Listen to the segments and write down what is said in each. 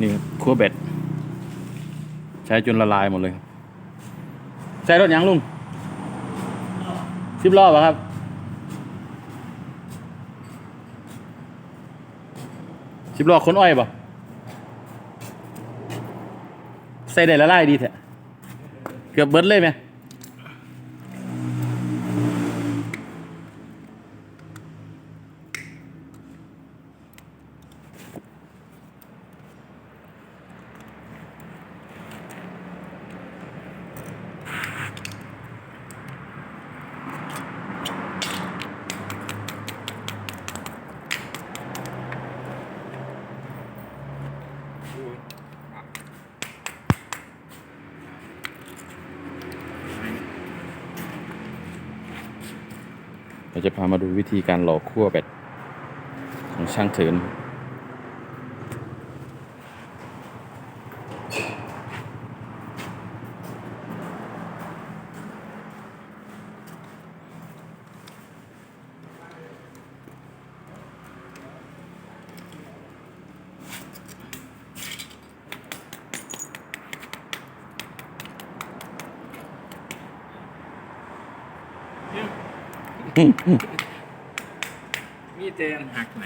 นี่ครับคั่วเบ็ด ใช้จนละลายหมดเลยครับใช้รถยังลุงสิบล้อป่ะครับ สิบล้อคนอ้อยป่ะใส่ได้ละลายดีแท้เกือบเบิดเลยไหม จะพามาดูวิธีการหล่อขั้วแบตของช่างเถิน มีเตนหักไหน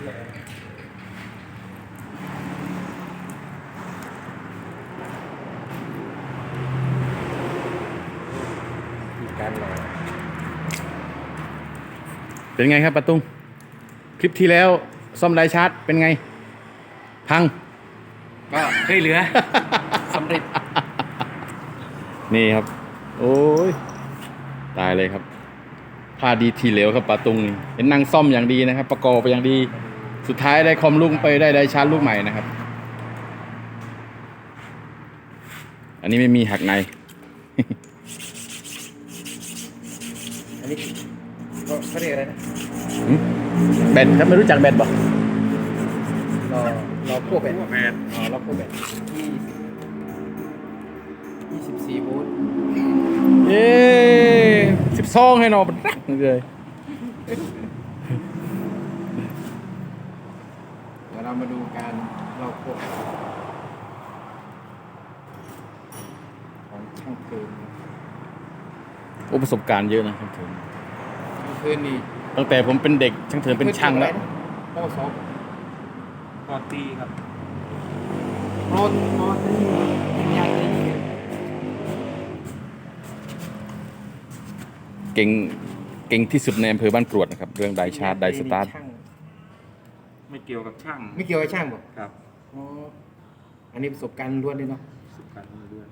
การรอเป็นไงครับปะตุ้งคลิปที่แล้วซ่อมไดชาร์จเป็นไง พัง ก็ช่วยเหลือ สำเร็จ นี่ครับ โอ้ย ตายเลยครับพลาดดีทีเหลวครับปาตุงนี่เห็นนางซ่อมอย่างดีนะครับ ประกอบไปอย่างดี สุดท้ายได้คอมลูกไปได้ได้ชาร์จลูกใหม่นะครับ อันนี้ไม่มีหักใน อันนี้ก็เขาเรียกอะไรนะแบตถ้าไม่รู้จักแบตบอกรอรอพวกแบตแบตอ๋อรอพวกแบตยี่ยี่สิบสี่โวลต์เย้สิบซองให้หนอมันรักเลย เดี๋ยวเรา มาดูการรอพวกของช่างคืนโอ้ประสบการณ์เยอะนะครับถึงช่างคืนนี่ตั้งแต่ผมเป็นเด็กช่างเถินเป็นช่างแล้วโอ้สองปอตีครับโรนโรนเป็นยางเลยเก่งเก่งที่สุดในอำเภอบ้านกรวดนะครับ เรื่องไดชาร์จไดสตาร์ทช่าง ไม่เกี่ยวกับช่าง ไม่เกี่ยวกับช่างบ่ครับอ๋ออันนี้ประสบการณ์ล้วนเลยเนาะสุกันมือด้วย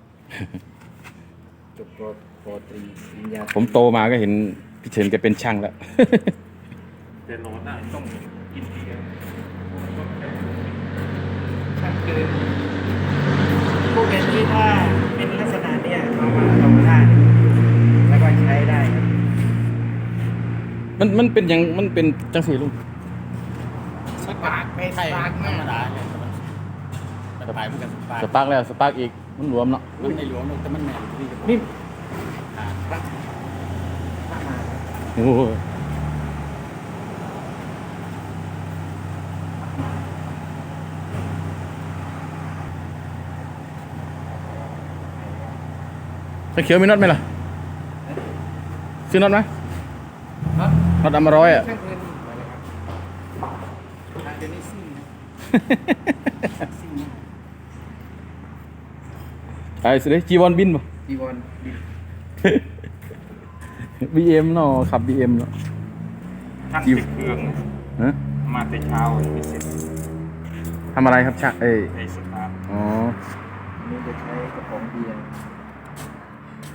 จบโปรโปรตรีปริญญาผมโตมาก็เห็นพี่เฉินแกเป็นช่างแล้วแต่โรถน่ะต้องกินเดียวช่างคืนพวกเป็นที่ถ้าเป็นลักษณะเนี้ยเอามาลงได้แล้วก็ใช้ได้ครับมันมันเป็นอย่างมันเป็นจังสีลุงส ปาร์กไม่สปาร์กธรรมดาเนี่ยสปาร์กมันกับสปาร์สกปาร์กแล้วสปาร์กอีกมันรวมเนาะมันในหลวงแต่มันแมนนี่นี่พระพระมาโอ้โหถ้าเขียวมีน็อตไหมล่ะ ซื้อน็อตไหมครับน็อตอัมมาร้อยอะ ไอ้สิเดจีวอนบินป่ะจีวอนบินบีเอ็มเนาะขับบีเอ็มเนาะช่างจิ้ติวดเครื่องฮะมาแต่เช้าไม่เสร็จทำอะไรครับช่างเอ้ยในสตาร์ทอ๋ออันนี้จะใช้กระป๋องเบียร์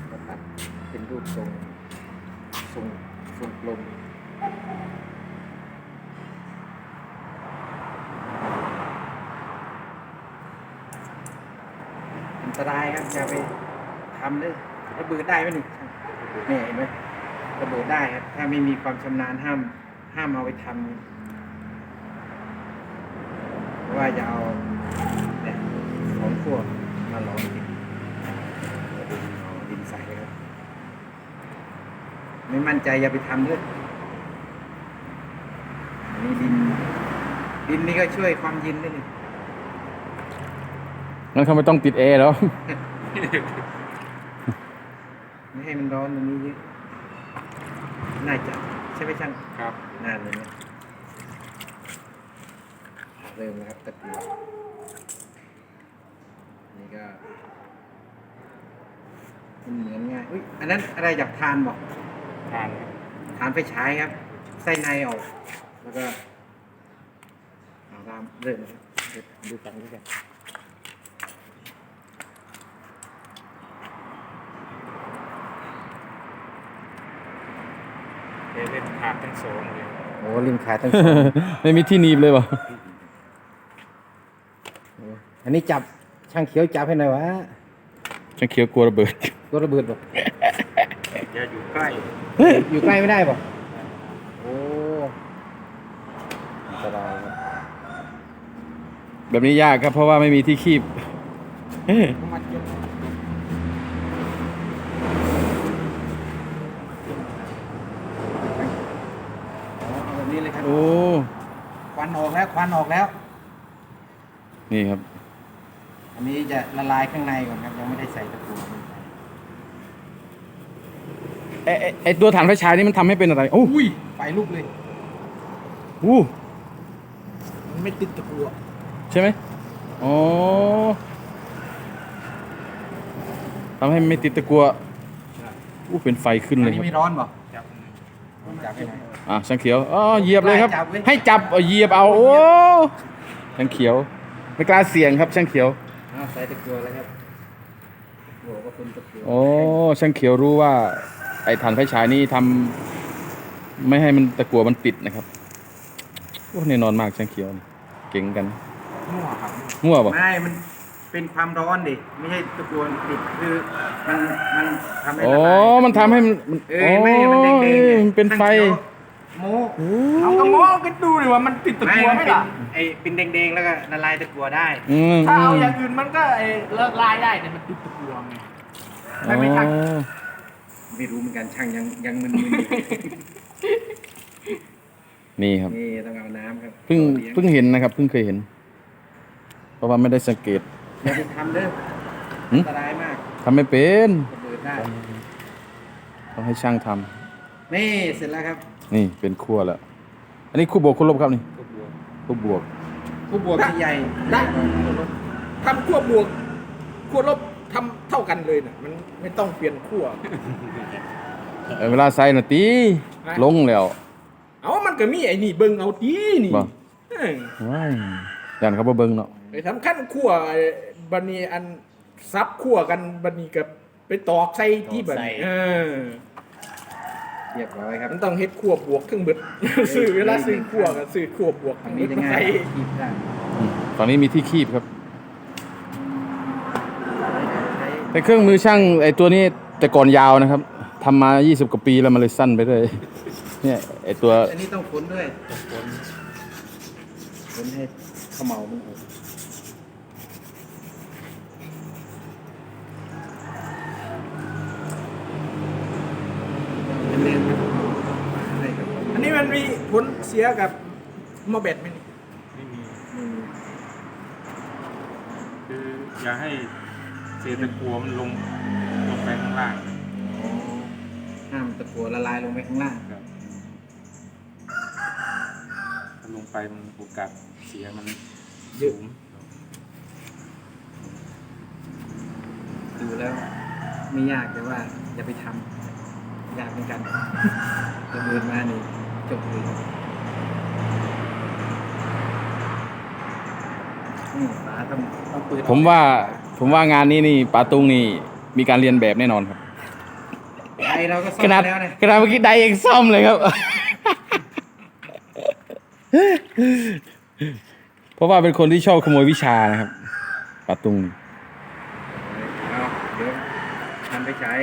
กระรูปทรงทรงทรงกลม ตรายครับอย่าไปทำเลยระเบิดได้ไหมนี่เนี่เห็นไหมระเบิดได้ครับ ถ้าไม่มีความชำนาญห้าม ห้ามเอาไปทำเพราะว่าจะเอาเนี่ยของพวมาลองดินเอาดินใส่ครับ ไม่มั่นใจอย่าไปทำเลยอันนี้ดิน ดินนี่ก็ช่วยความเย็นได้เลย งั้นเขาไม่ต้องติดแอร์แล้ว ไม่ให้มันร้อนตรงนี้เยอะน่าจะใช่ไหมช่างครับ นานเลยเนี่ยเริ่มแล้วครับตะกัวนี่ก็มันเหมือนง่ายอุ้ยอันนั้นอะไรอยากทานบอกทานครับทานไฟฉายครับ ไส้ในออก แล้วก็เอาตามเริ่มนะครับเดี๋ยวดูกันด้วยกัน เอเล่นขาดทั้งสองเลยโอ้ริมขาตั้งไม่มีที่หนีบเลยป่ะอันนี้จับช่างเขียวจับให้หน่อยวะช่างเขียวกลัวระเบิดตัวระเบิดบอกอย่าอยู่ใกล้อยู่ใกล้ไม่ได้บอกโอ้อันตรายครับแบบนี้ยากครับ เพราะว่าไม่มีที่คีบ มัดเย็นอ๋อเอาแบบนี้เลยครับ โอ้ ควันออกแล้วควันออกแล้ว นี่ครับ อันนี้จะละลายข้างในก่อนครับ ยังไม่ได้ใส่ตะกั่วลงไปไอไอ้ไอตัวฐานไฟฉายนี่มันทำให้เป็นอะไรโอ้อุ้ยไฟลุกเลยหูมันไม่ติดตะกั่วใช่ไหมอ๋อทำให้ไม่ติดตะกัวอู้เป็นไฟขึ้นอันเลยนี้ครับ ไม่ร้อนบอกจับจับให้หน่อย อะช่างเขียวอ๋อเหยียบเลยครับ จับเว้ยให้จับเอาเหยียบเอา โอ้ช่างเขียว ไม่กล้าเสี่ยงครับช่างเขียวอ้าวใส่ตะกั่วแล้วครับตะกั่วก็เป็นตะกั่วโอ้ช่างเขียวรู้ว่า ไอ้ฐานไฟฉายนี่ทำไม่ให้มันตะกัวมันติดนะครับโอ้แน่นอนมากช่างเขียวนี่เก่งกันมั่วครับมั่วป่ะไม่มันเป็นความร้อนดิไม่ใช่ตะกั่วติดคือมันมันทำให้อ๋อละลายมันทำให้มันมันเอ้ยไม่มันแดงๆโอ้เนี่ย มันเป็นไฟช่างขียว โมโอ้เอากระโมก็ดูดิว่ามันติดตะไม่กัวมันไหมเป็นล่ะไอเป็นแดงๆแล้วก็ละลายตะกั่วได้ อืมถ้าเอาอย่างอื่นมันก็ไอ้ละลายได้แต่มันติดตะกัวไงไม่ไม่ทันอ๋อไม่รู้เหมือนกันช่างยังยังมึนๆอยู่นี่ครับนี่ต้องเอาน้ำครับเพิ่งต่อลี้ยเพิ่งเห็นนะครับเพิ่งเคยเห็น เพราะว่าไม่ได้สังเกต อย่าไปทำเด้อหึ อันตรายมากทำไม่เป็นระเบิดได้ต้องให้ช่างทำนี่เสร็จแล้วครับ นี่เป็นขั้วแล้ว อันนี้คู่บวกคู่ลบครับนี่ตะกัวคู่บวกผู้บวกที่ใหญ่ได้ทำขั้วบวกขั้วลบทำเท่ากันเลยนะมันไม่ต้องเปลี่ยนขั้วเออเวลาใส่น่ะตีฮะลงแล้ว เอามันก็มีไอ้นี่เบิ่งเอาตีนี่บ่เออว้ายยันเขาบ่เบิ่งเนาะไอ้สำคัญขั้วไอ้บันนี้อันซับขั้วกันบันนี้กับไปตอกใส่ที่บัดนี้ เออเรียบร้อยครับมันต้องเฮ็ดขั้วบวกทั้งเบิดซื้อเวลาซื้อขั้วก็ซื้อขั้วบวกทาทั้งงนี้เบิดจะมาง่ายใส่คีบได้อืมฝั่งนี้มีที่คีบครับใช้แต่เครื่องมือช่างไอ้ตัวนี้แต่ก่อนยาวนะครับทำมา 20 กว่าปีแล้วมันเลยสั้นไปเลยเนี่ยไอ้ตัว อันนี้ต้องขนด้วยขนขนให้เขมเหลามันออกเป็นเล่นครับใช่ครับ อันนี้มันมี ผลเสียกับหมอแบตไหมนี่ไม่มีอืมคืออย่าให้เศษตะกัวมันลงลงไปข้างล่างอ๋อห้ามตะกัวละลายลงไปข้างล่างครับถ้าลงไปมันโอกาสเสียมันสูงดูแล้ว ไม่ยากแต่ว่าอย่าไปทำยากเหมือนกันระเบิดมานี่ จบเลยนี่ฝาต้องต้องเปิดผมว่าผมว่างานนี้นี่ปาตุงนี่มีการเรียนแบบแน่นอนครับไดเราก็ซ่อขมนาดแล้วนะขนาดเมื่อกี้ไดเองซ่อมเลยครับ เพราะว่าเป็นคนที่ชอบขโมยวิชานะครับปาตุง เอาเดี๋ยวทำไปใช้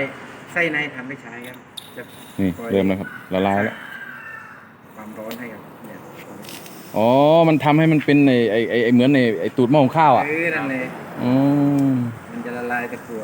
ไส้ในทำไปใช้ครับจะนี่ปล่อยเริ่มแล้วครับละลายแล้ว ความร้อนให้กับเนี่ย อ๋อ มันทำให้มันเป็นไอไอไอ้ไอเหมือนในไอตูดหม้อหุงข้าวอะเออนั่นเลยอ๋อ มันจะละลายตะกั่ว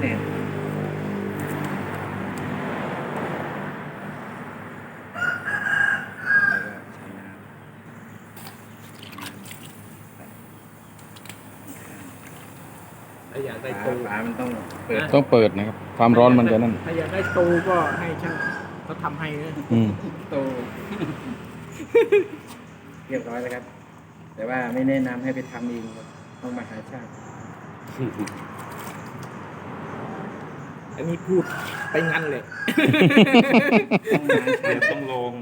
เนี่ยแล้วก็ใช้น้ำ ถ้าอยาก ได้ฝาตูฝามันต้องเปิดต้องเปิดนะครับ ความร้อนมันจะนั่น ถ้าอยากได้ตูก็ให้ช่างเขาทำให้นะอืมโตเรียบร้อยแล้วครับ แต่ว่าไม่แนะนำให้ไปทำเองครับต้องมาหาช่างอันนี้พูดไปงั้นเลย ต้องมาหาช่างต้องลง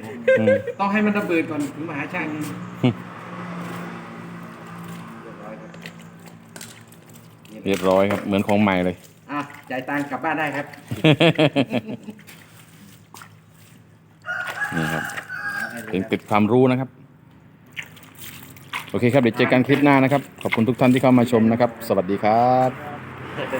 อืมต้องให้มันระเบิดก่อนถึงมาหาช่างนี่เรียบร้อยครับ เรียบร้อยครับ เหมือนของใหม่เลย อะจ่ายตังค์กลับบ้านได้ครับนี่ครับเป็นติดความรู้นะครับ โอเคครับเดี๋ยวเจอกันคลิปหน้านะครับ ขอบคุณทุกท่านที่เข้ามาชมนะครับ สวัสดีครับ